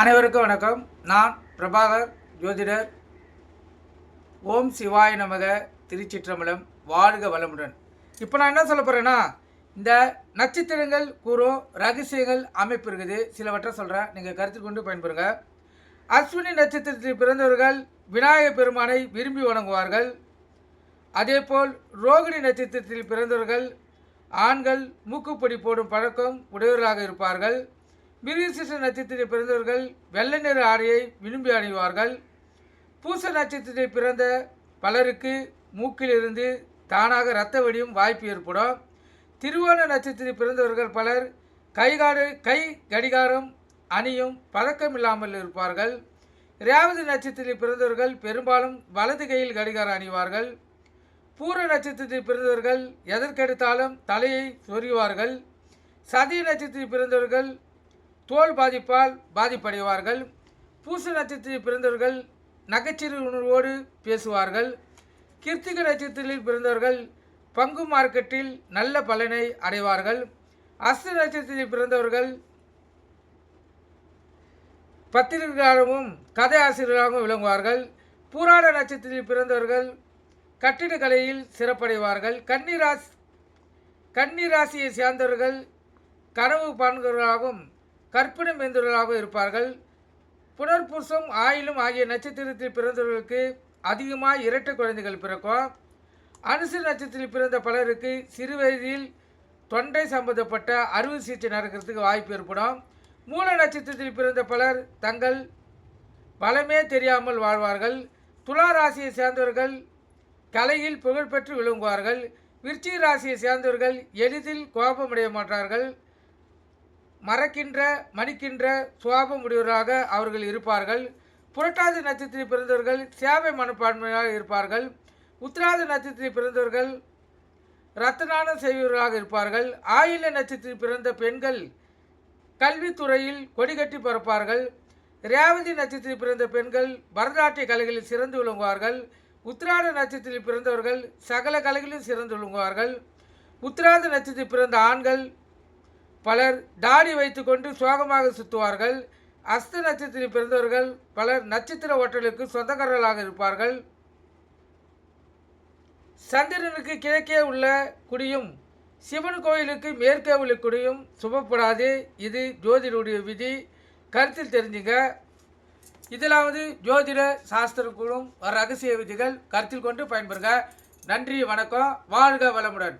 அனைவருக்கும் வணக்கம். நான் பிரபாகர் ஜோதிடர். ஓம் சிவாய நமக. திருச்சிற்றம்பலம். வாழ்க வளமுடன். இப்போ நான் என்ன சொல்ல போகிறேன்னா இந்த நட்சத்திரங்கள் கூறும் ரகசியங்கள் அமைப்பு இருக்குது. சிலவற்றை சொல்கிறேன் நீங்கள் கருத்தில் கொண்டு பயன்பெறுங்க. அஸ்வினி நட்சத்திரத்தில் பிறந்தவர்கள் விநாயக பெருமானை விரும்பி வணங்குவார்கள். அதேபோல் ரோகிணி நட்சத்திரத்தில் பிறந்தவர்கள் ஆண்கள் மூக்குப்பொடி போடும் பழக்கம் உடையவர்களாக இருப்பார்கள். மிருகசீச நட்சத்திரத்தில் பிறந்தவர்கள் வெள்ளை நிற ஆடையை விரும்பி அணிவார்கள். பூச நட்சத்திரத்தில் பிறந்த பலருக்கு மூக்கிலிருந்து தானாக இரத்த வெடியும் வாய்ப்பு ஏற்படும். திருவோண நட்சத்திரத்தில் பிறந்தவர்கள் பலர் கைகாடு கை கடிகாரம் அணியும் பழக்கம் இல்லாமல் இருப்பார்கள். ரேவதி நட்சத்திரத்தில் பிறந்தவர்கள் பெரும்பாலும் வலது கையில் கடிகாரம் அணிவார்கள். பூர நட்சத்திரத்தில் பிறந்தவர்கள் எதற்கெடுத்தாலும் தலையை சொறிவார்கள் சதி நட்சத்திரத்தில் பிறந்தவர்கள் தோல் பாதிப்பால் பாதிப்படைவார்கள். பூச நட்சத்திரத்தில் பிறந்தவர்கள் நகைச்சிறு உணர்வோடு பேசுவார்கள். கிருத்திக நட்சத்திரத்தில் பிறந்தவர்கள் பங்கு மார்க்கெட்டில் நல்ல பலனை அடைவார்கள். அஸ்த நட்சத்திரத்தில் பிறந்தவர்கள் பத்திரிகையாளரும் கதை ஆசிரியராகவும் விளங்குவார்கள். பூராட நட்சத்திரத்தில் பிறந்தவர்கள் கட்டிடக்கலையில் சிறப்படைவார்கள். கன்னிராசி கன்னிராசியை சேர்ந்தவர்கள் கனவு பான்கர்களாகவும் கற்பிணம் மேந்தவர்களாகவும் இருப்பார்கள். புனர்பூசம் ஆயிலும் ஆகிய நட்சத்திரத்தில் பிறந்தவர்களுக்கு அதிகமாக இரட்டை குழந்தைகள் பிறக்கும். அனுசு நட்சத்திரத்தில் பிறந்த பலருக்கு சிறு வயதில் தொண்டை சம்பந்தப்பட்ட அறுவை சிகிச்சை நடக்கிறதுக்கு வாய்ப்பு ஏற்படும். மூல நட்சத்திரத்தில் பிறந்த பலர் தங்கள் பலமே தெரியாமல் வாழ்வார்கள். துலா ராசியை சேர்ந்தவர்கள் கலையில் புகழ்பெற்று விளங்குவார்கள். விருச்சிக ராசியை சேர்ந்தவர்கள் எளிதில் கோபமடைய மாட்டார்கள். மறக்கின்ற மணிக்கின்ற சுவாபம் உடையவராக அவர்கள் இருப்பார்கள். புரட்டாதி நட்சத்திரத்தில் பிறந்தவர்கள் சேவை மனப்பான்மையாக இருப்பார்கள். உத்திராத நட்சத்திரத்தில் பிறந்தவர்கள் ரத்தனானம் செய்வர்களாக இருப்பார்கள். ஆயில நட்சத்திரத்தில் பிறந்த பெண்கள் கல்வித்துறையில் கொடிகட்டி பறப்பார்கள். ரேவதி நட்சத்திரத்தில் பிறந்த பெண்கள் பரதநாட்டிய கலைகளில் சிறந்து விளங்குவார்கள். உத்திராட நட்சத்திரத்தில் பிறந்தவர்கள் சகல கலைகளிலும் சிறந்து விளங்குவார்கள். உத்திராத நட்சத்திரத்தில் பிறந்த ஆண்கள் பலர் தாடி வைத்துக்கொண்டு சோகமாக சுற்றுவார்கள் அஸ்த நட்சத்திரத்தில் பிறந்தவர்கள் பலர் நட்சத்திர ஓட்டலுக்கு சொந்தக்காரர்களாக இருப்பார்கள். சந்திரனுக்கு கிழக்கே உள்ள குடியும் சிவன் கோயிலுக்கு மேற்கே உள்ள குடியும் சுபப்படாது. இது ஜோதிடருடைய விதி. கருத்தில் தெரிஞ்சுங்க. இதிலாவது ஜோதிட சாஸ்திர ரகசிய விதிகள் கருத்தில் கொண்டு பயன்பெறுங்க நன்றி வணக்கம். வாழ்க வளமுடன்.